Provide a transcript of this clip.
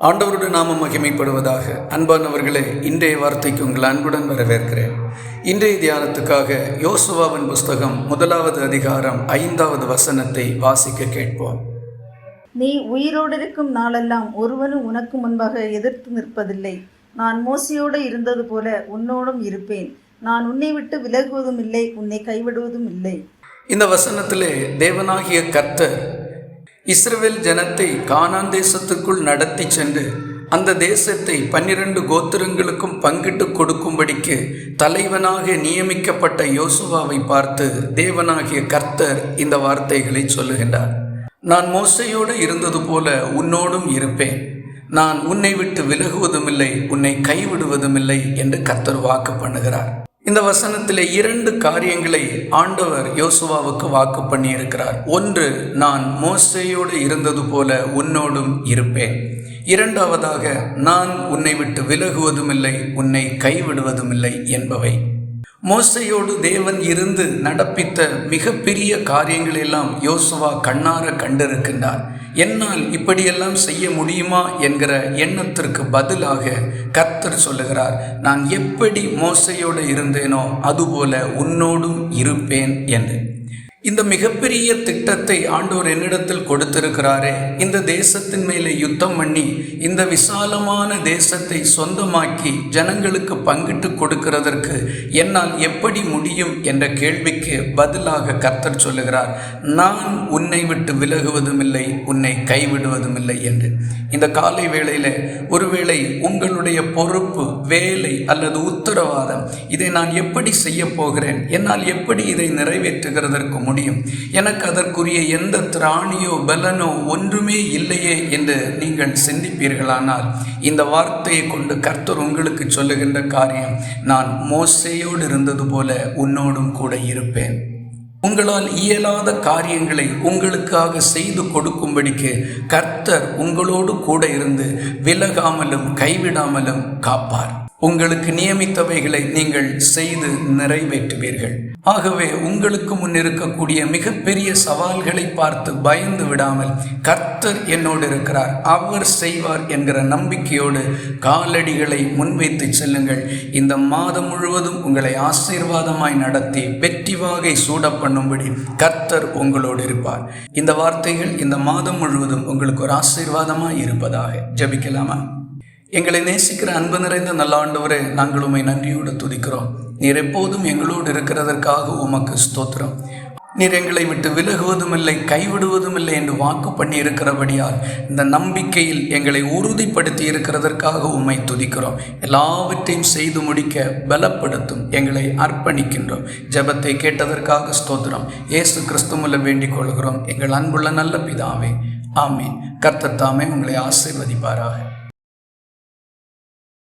ஆண்டவருடைய நாமம் மகிமைப்படுவதாக அன்பானவர்களே இன்றைய வார்த்தைக்கு உங்கள் அன்புடன் வரவேற்கிறேன். இன்றைய தியானத்துக்காக யோசுவாவின் புஸ்தகம் முதலாவது அதிகாரம் ஐந்தாவது வசனத்தை வாசிக்க கேட்போம். நீ உயிரோடு இருக்கும் நாளெல்லாம் ஒருவனும் உனக்கு முன்பாக எதிர்த்து நிற்பதில்லை. நான் மோசையோடு இருந்தது போல உன்னோடும் இருப்பேன். நான் உன்னை விட்டு விலகுவதும் இல்லை உன்னை கைவிடுவதும் இல்லை. இந்த வசனத்திலே தேவனாகிய கர்த்தர் இஸ்ரவேல் ஜனத்தை கானான் தேசத்துக்குள் நடத்தி சென்று அந்த தேசத்தை பன்னிரண்டு கோத்திரங்களுக்கும் பங்கிட்டு கொடுக்கும்படிக்கு தலைவனாக நியமிக்கப்பட்ட யோசுவாவை பார்த்து தேவனாகிய கர்த்தர் இந்த வார்த்தைகளை சொல்லுகின்றார். நான் மோசையோடு இருந்தது போல உன்னோடும் இருப்பேன். நான் உன்னை விட்டு விலகுவதுமில்லை உன்னை கைவிடுவதுமில்லை என்று கர்த்தர் வாக்கு பண்ணுகிறார். இந்த வசனத்தில் இரண்டு காரியங்களை ஆண்டவர் யோசுவாவுக்கு வாக்கு பண்ணியிருக்கிறார். ஒன்று நான் மோசையோடு இருந்தது போல உன்னோடும் இருப்பேன். இரண்டாவதாக நான் உன்னை விட்டு விலகுவதுமில்லை உன்னை கைவிடுவதுமில்லை என்பவை. மோசையோடு தேவன் இருந்து நடப்பித்த மிகப்பெரிய காரியங்களெல்லாம் யோசுவா கண்ணார கண்டிருக்கின்றார். என்னால் இப்படியெல்லாம் செய்ய முடியுமா என்கிற எண்ணத்திற்கு பதிலாக கர்த்தர் சொல்லுகிறார் நான் எப்படி மோசையோடு இருந்தேனோ அதுபோல உன்னோடும் இருப்பேன் என்று. இந்த மிகப்பெரிய திட்டத்தை ஆண்டோர் என்னிடத்தில் கொடுத்திருக்கிறாரே. இந்த தேசத்தின் மேலே யுத்தம் பண்ணி இந்த விசாலமான தேசத்தை சொந்தமாக்கி ஜனங்களுக்கு பங்கிட்டு கொடுக்கிறதற்கு என்னால் எப்படி முடியும் என்ற கேள்விக்கு பதிலாக கர்த்தர் சொல்லுகிறார் நான் உன்னை விட்டு விலகுவதும் இல்லை உன்னை கைவிடுவதும் இல்லை என்று. இந்த காலை வேளையில் ஒருவேளை உங்களுடைய பொறுப்பு வேலை அல்லது உத்தரவாதம் இதை நான் எப்படி செய்ய போகிறேன் என்னால் எப்படி இதை நிறைவேற்றுகிறதற்கு முடியும் எனக்கு அதற்குரிய எந்த திராணியோ பலனோ ஒன்றுமே இல்லையே என்று நீங்கள் சிந்திப்பீர்களானால் இந்த வார்த்தையை கொண்டு கர்த்தர் உங்களுக்கு சொல்லுகின்ற காரியம் நான் மோசையோடு இருந்தது போல உன்னோடும் கூட இருப்பேன். உங்களால் இயலாத காரியங்களை உங்களுக்காக செய்து கொடுக்கும்படிக்கு கர்த்தர் உங்களோடு கூட இருந்து விலகாமலும் கைவிடாமலும் காப்பார். உங்களுக்கு நியமித்தவைகளை நீங்கள் செய்து நிறைவேற்றுவீர்கள். ஆகவே உங்களுக்கு முன் இருக்கக்கூடிய மிகப்பெரிய சவால்களை பார்த்து பயந்து விடாமல் கர்த்தர் என்னோடு இருக்கிறார். அவர் செய்வார் என்கிற நம்பிக்கையோடு காலடிகளை முன்வைத்து செல்லுங்கள். இந்த மாதம் முழுவதும் உங்களை ஆசீர்வாதமாய் நடத்தி வெற்றி வாகை சூட பண்ணும்படி கர்த்தர் உங்களோடு இருப்பார். இந்த வார்த்தைகள் இந்த மாதம் முழுவதும் உங்களுக்கு ஒரு ஆசீர்வாதமாய் இருப்பதாக ஜபிக்கலாமா? எங்களை நேசிக்கிற அன்பு நிறைந்த நல்லாண்டவரே நாங்கள் உண்மை நன்றியோடு துதிக்கிறோம். நீர் எப்போதும் எங்களோடு இருக்கிறதற்காக உமக்கு ஸ்தோத்திரம். நீர் எங்களை விட்டு விலகுவதும் இல்லை கைவிடுவதும் இல்லை என்று வாக்கு பண்ணி இருக்கிறபடியால் இந்த நம்பிக்கையில் எங்களை உறுதிப்படுத்தி இருக்கிறதற்காக உம்மை துதிக்கிறோம். எல்லாவற்றையும் செய்து முடிக்க பலப்படுத்தும் எங்களை அர்ப்பணிக்கின்றோம். ஜெபத்தை கேட்டதற்காக ஸ்தோத்திரம். ஏசு கிறிஸ்துமுல வேண்டிக் கொள்கிறோம். எங்கள் அன்புள்ள நல்ல பிதாவே ஆமீன். கர்த்தத்தாமே உங்களை ஆசிர்வதிப்பாராக.